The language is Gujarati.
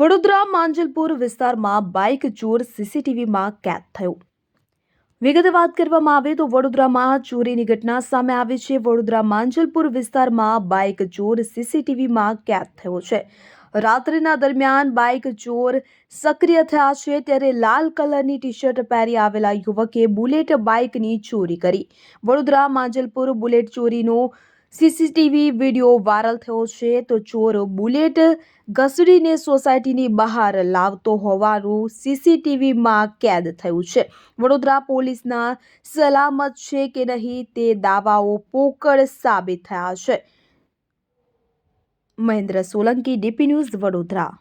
વડોદરા માંજલપુર વિસ્તારમાં બાઇક ચોર સીસીટીવીમાં કેદ થયો. વિગતે વાત કરવામાં આવે તો વડોદરામાં ચોરીની ઘટના સામે આવી છે. વડોદરા માંજલપુર વિસ્તારમાં બાઇક ચોર સીસીટીવીમાં કેદ થયો છે. રાત્રિના દરમિયાન બાઇક ચોર સક્રિય થયા છે ત્યારે લાલ કલરની ટી શર્ટ પહેરી આવેલા યુવકે બુલેટ બાઇકની ચોરી કરી. વડોદરા માંજલપુર બુલેટ ચોરીનો સીસીટીવી વીડિયો વાયરલ થયો છે તો ચોર બુલેટ ઘસડીને સોસાયટીની બહાર લાવતો હોવાનું સીસીટીવીમાં કેદ થયું છે. વડોદરા પોલીસના સલામત છે કે નહીં તે દાવાઓ પોકળ સાબિત થયા છે. Mahendra Solanki, DP news Vadodara.